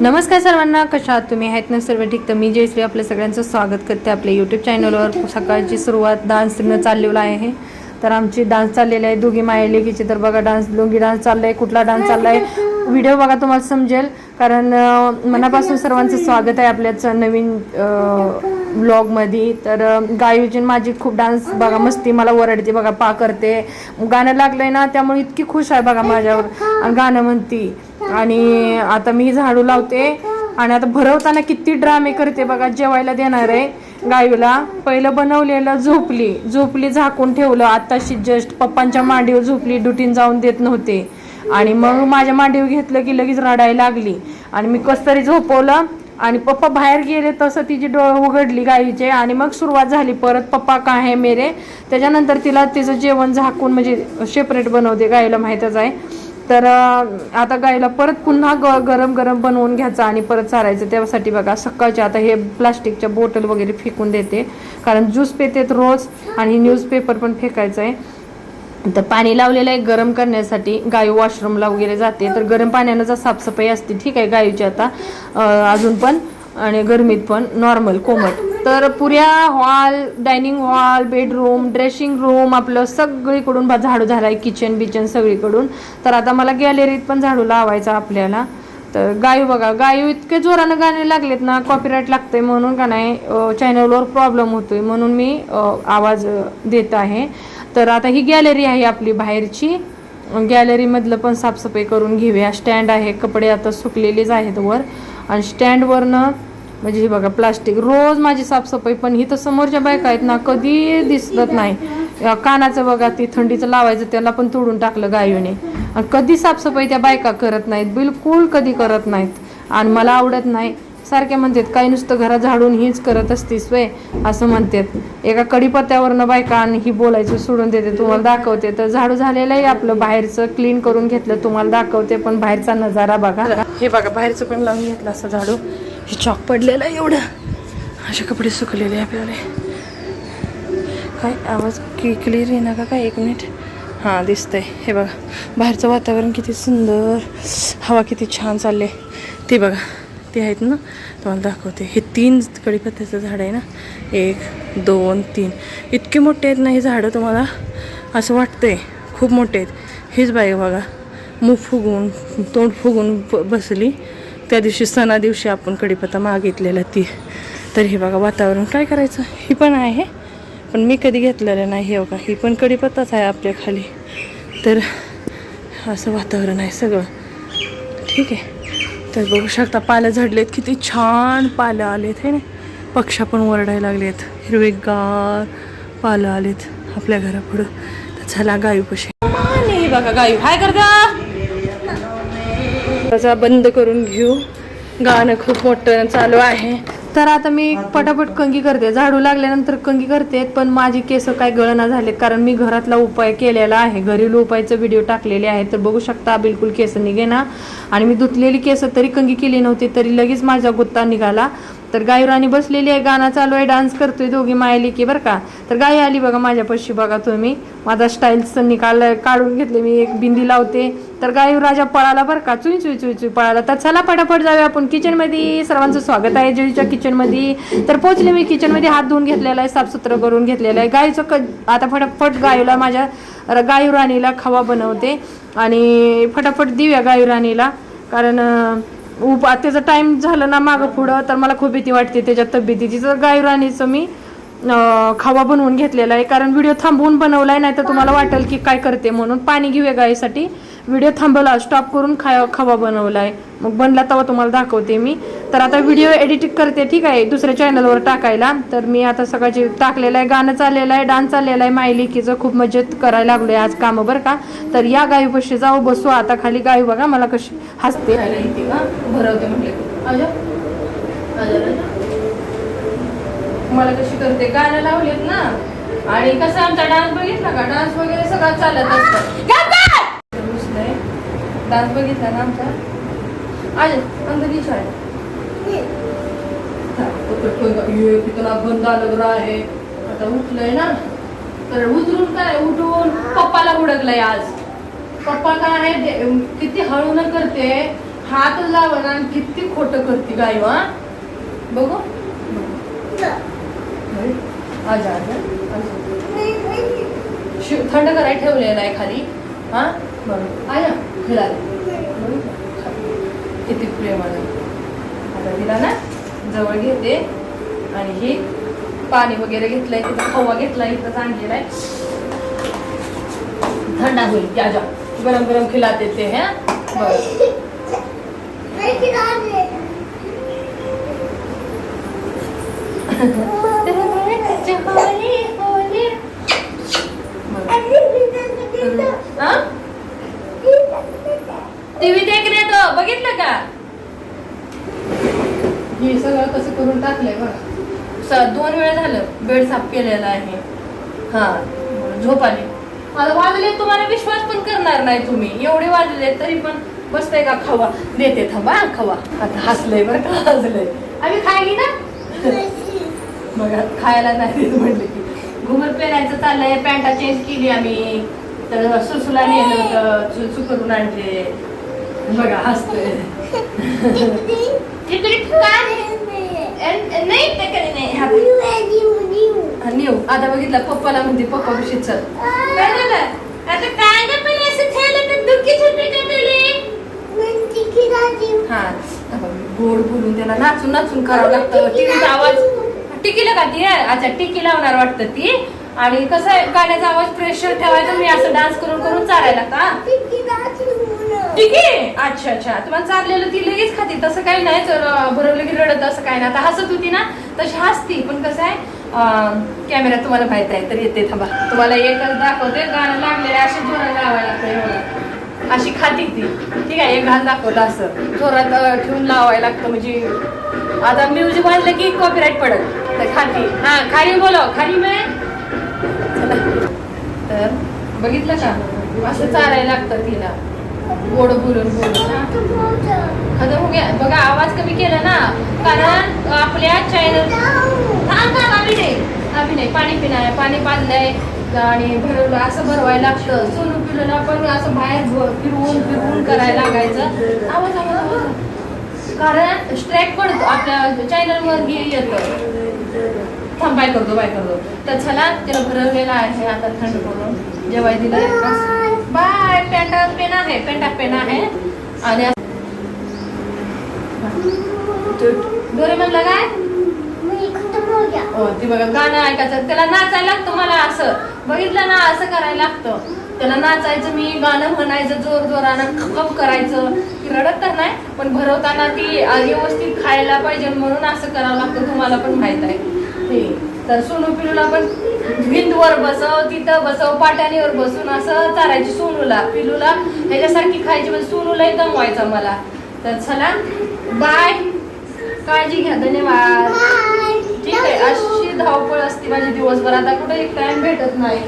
नमस्कार सर्वांना कशा आहात तुम्ही? आहेत ना सर्व ठीक? तर मी जयश्री आपल्या सगळ्यांचं स्वागत करते आपल्या यूट्यूब चॅनलवर सकाळची सुरुवात डान्सनं चाललेलं आहे. तर आमची डान्स चाललेली आहे. दोघी माया लेकीची तर बघा डान्स दोघी डान्स चाललाय कुठला डान्स चाललाय. व्हिडिओ बघा तुम्हाला समजेल. कारण मनापासून सर्वांचं स्वागत आहे आपल्याच नवीन ब्लॉगमध्ये तर गायोजन गायूची माझी खूप डान्स बघा मस्ती मला ओरडते बघा पा करते. गाणं लागलंय ना त्यामुळे इतकी खुश आहे बघा माझ्यावर. गाणं म्हणती. आणि आता मी झाडू लावते. आणि आता भरवताना किती ड्रामे करते बघा जेवायला देणार आहे. गायूला पहिलं बनवलेलं झोपली. झोपली झाकून ठेवलं. आत्ताशी जस्ट पप्पांच्या मांडीवर झोपली. ड्युटीन जाऊन देत नव्हते. आणि मग माझ्या मांडीवर घेतलं की लगेच रडायला लागली. आणि मी कस तरी झोपवलं. आणि पप्पा बाहेर गेले तसं तिची डोळ उघडली गाईचे. आणि मग सुरुवात झाली. परत पप्पा काय आहे मेरे? त्याच्यानंतर तिला तिचं जेवण झाकून म्हणजे सेपरेट बनवते गाईला माहीतच आहे. तर आता गाईला परत पुन्हा ग गरम गरम बनवून घ्यायचं आणि परत चारायचं त्यासाठी बघा सकाळचे आता हे प्लास्टिकच्या बॉटल वगैरे फेकून देते. कारण ज्यूस पेतेत रोज आणि न्यूजपेपर पण फेकायचं आहे. तर पाणी लावलेलं आहे गरम करण्यासाठी. गाय वॉशरूमला वगैरे जाते. तर गरम पाण्यानं जर साफसफाई असते ठीक आहे गायीची आता अजून पण आणि गरमीत पण नॉर्मल कोमट. तर पुऱ्या hall dining hall bedroom dressing room आपलं सगळीकडून बा- झाडू झालाय किचन बिचन सगळीकडून. तर आता मला गॅलरीत पण झाडू लावायचा आपल्याला. तर गायू बघा गायू इतके जोरानं गाणे लागलेत ना कॉपीराईट लागतंय म्हणून का नाही चॅनलवर प्रॉब्लेम होतोय म्हणून मी आवाज देत आहे. तर आता ही गॅलरी आहे आपली बाहेरची. गॅलरीमधलं पण साफसफाई करून घेऊया. स्टँड आहे कपडे आता सुकलेलेच आहेत वर. आणि स्टँडवरनं म्हणजे हे बघा प्लास्टिक. रोज माझी साफसफाई पण ही तर समोरच्या बायका आहेत ना कधी दिसत नाही. कानाचं बघा ती थंडीचं लावायचं त्याला पण तोडून टाकलं गायूने. आणि कधी साफसफाई त्या बायका करत नाहीत बिलकुल कधी करत नाहीत. आणि मला आवडत नाही. सारखे म्हणतात काही नुसतं घरात झाडून हीच करत असतीस वय असं म्हणतात. एका कडीपत्त्यावरनं बायका आणि ही बोलायचं सोडून देते तुम्हाला दाखवते. तर झाडू झालेलंही आपलं बाहेरचं क्लीन करून घेतलं तुम्हाला दाखवते पण बाहेरचा नजारा बघा. हे बघा बाहेरचं पण लावून घेतलं असं झाडू. हे चॉक पडलेलं आहे एवढं. असे कपडे सुकलेले आपल्याला. काय आवाज की क्लिअर आहे ना का काय? एक मिनिट हां दिसतंय. हे बघा. बाहेरचं वातावरण किती सुंदर. हवा किती छान चालले ते बघा. ते आहेत ना? तुम्हाला दाखवते. हे तीन कडीपत्त्याचं झाड आहे ना? एक दोन तीन. इतके मोठे आहेत ना हे झाडं तुम्हाला? असं वाटतंय. खूप मोठे आहेत. हेच बाई बघा. मूग फुगून तोंड फुगून ब बसली. त्या दिवशी सणा दिवशी आपण कडीपत्ता मागितलेला ती. तर हे बघा वातावरण काय करायचं? ही पण आहे पण मी कधी घेतलेलं नाही हे बघा. ही पण कडीपत्ताच आहे आपल्या खाली. तर असं वातावरण आहे सगळं. ठीक आहे. तर बघू शकता पालं झडलेत किती छान पालं आलेत हे ना? पक्ष्या पण ओरडायला लागलेत. हिरवेगार पालं आलेत आपल्या घरापुढं. तर चला गायू पशी. बघा गायू. हाय करता त्याचा बंद करून घेऊ. गाणं खूप मोठं चालू आहे. तर आता मी पटापट कंगी करते. झाडू लागल्यानंतर कंगी करते पण माझी केस काय गळना झालेत कारण मी घरातला उपाय केलेला आहे. घरेलू उपायचं व्हिडिओ टाकलेले आहे तर बघू शकता बिलकुल केस निघे ना आणि मी धुतलेली केस तरी कंगी केली नव्हती तरी लगेच माझा गुत्ता निघाला. तर गाय राणी बसलेली आहे गाणं चालू आहे डान्स करतोय दोघी मायली की बरं का. तर गाय आली बघा माझ्यापाशी बघा तुम्ही. माझा स्टाईल्स निकाल काढून घेतले मी एक बिंदी लावते. तर गायू राजा पळाला बरं का. चुई चुई चुई चुई पळाला. तर चला पटापट जाऊया आपण. किचनमध्ये सर्वांचं स्वागत आहे जयच्या किचनमध्ये तर पोचले मी किचनमध्ये हात धुवून घेतलेला आहे साफसुथरं करून घेतलेलं आहे. गायचं क आता फटाफट गायूला माझ्या गायू राणीला खवा बनवते. आणि फटाफट देऊया गायू राणीला. कारण उपा त्याचं टाईम झालं ना मागं पुढं तर मला खूप भीती वाटते त्याच्या तब्येतीची. तर गायराणीचं मी खावा बनवून घेतलेला आहे. कारण व्हिडिओ थांबवून बनवला आहे नाही तर तुम्हाला वाटेल की काय करते म्हणून. पाणी घेऊया गायीसाठी व्हिडिओ थांबवला स्टॉप करून खा खवा आहे मग बनला तेव्हा तुम्हाला दाखवते मी. तर आता व्हिडिओ एडिट करते ठीक आहे? दुसऱ्या चॅनलवर टाकायला. तर मी आता सकाळची टाकलेलं आहे गाणं चाललेलं आहे डान्स चाललेला आहे मायलिकीचं खूप मजेत करायला लागलोय आज कामं बरं का? तर या गायीपाशी जाऊ बसू. आता खाली गाय बघा मला कशी हसते. भरवते मला कशी करते? गाणं लावलेत ना. आणि कसं आमचा डान्स बघितला का? डान्स वगैरे सगळं चालत असतं. डान्स बघितला ना आमचा? आज अंदर शाळेत. कितना बंद आलं आहे. आता उठलंय ना. तर उतरून काय उठून पप्पाला उडकलंय आज. पप्पा काय आहे किती हळून करते हात लावण आणि किती खोटं करते गाय हा? बघू. आजा आजा थंड करायला ठेवलेला आहे खाली. हा? बरं. आया. हिला किती प्रेमाने आता तिला ना जवळ घेते आणि ही पाणी वगैरे घेतलंय तिथं खवा घेतलाय इथं आणलेला आहे. थंडा होईल या जा. गरम गरम खिलाते ते हैं. बरं टीव्ही देख रे तो बघितलं का हे सगळं कसं करून टाकलंय बघा. स- दोन वेळा झालं बेड साफ केलेला आहे. हा झोप आली. आता वाजले तुम्हाला विश्वास पण करणार नाही तुम्ही. एवढे वाजले तरी पण बसतंय का खवा? देते थांबा खवा. आता हसलंय बरं का हसलंय. आम्ही खायली ना? मग खायला नाही म्हटलं की. घुमर पेरायचं चाललंय पॅन्टा चेंज केली आम्ही. तर सुसुला नेलं होतं सुसू करून आणले. बघा हसतोय. नाही ते काही नाही नेऊ आता बघितलं पप्पाला म्हणते पप्पा कशी चल काय झालं आता काय नाही पण असं झालं तर दुःखीच होते का तुले हा आता गोड बोलून त्याला नाचून नाचून करावं लागतं आवाज टिकीला का ती अच्छा टिकी लावणार वाटतं ती आणि कसं आहे गाण्याचा आवाज प्रेशर ठेवायचा मी असं डान्स करून करून चालायला का ठीक आहे अच्छा अच्छा. तुम्हाला चाललेलं ती लगेच खाते. तसं काही नाही. जर भरवलं की रडत असं काय नाही. आता हसत होती ना तशी हसती. पण कसं आहे कॅमेरा तुम्हाला माहीत आहे तर येते थांबा. तुम्हाला एकच दाखवते गाणं लागलेलं असे जोरात लावायला लागतं एवढं. अशी खाती ती. ठीक आहे एक घाल दाखवलं असं. जोरात ठेवून लावायला लागतं म्हणजे आता म्युझिक वाजलं की कॉपीराईट पडत तर खाती. हा खाली बोलो. खाली मी तर बघितलं का? असं चालायला लागतं तिला. गोड बोलून बोलून आता हो गया. बघा आवाज कमी केला ना. कारण आपल्या चॅनल थांब थांब आम्ही नाही पाणी पिणार पाणी पाजलंय. आणि भरवलं असं भरवायला लागतं. सोनू ना पण असं बाहेर फिरवून फिरवून करायला लागायचं. आवाज आवाज आवाज. कारण स्ट्रॅक पडतो आपल्या चॅनलवर येतं. थांब बाय करतो बाय करतो. तर चला त्याला भरवलेला आहे आता थंड करून. जेवाय दिलं बाय. पेंटा पेन आहे पेंटा पेन आहे. आणि दोरे म्हणलं काय हो ती बघा गाणं ऐकायचं. त्याला नाचायला लागतं मला असं. बघितलं ना असं करायला लागतं. त्याला नाचायचं मी गाणं म्हणायचं जोर जोरानं खप करायचं. ती रडत तर नाही पण भरवताना ती व्यवस्थित खायला पाहिजे म्हणून असं करावं लागतं तुम्हाला पण माहीत आहे. ते तर सोनू पिलूला पण भिंतवर बसव तिथं बसव पाट्यानीवर बसून असं चारायची सोनूला पिलूला ह्याच्यासारखी खायची. म्हणजे सोनूलाही दमवायचा मला. तर चला बाय काळजी घ्या धन्यवाद. ठीक आहे अशी धावपळ असते माझी दिवसभर. आता कुठे एक टाइम भेटत नाही.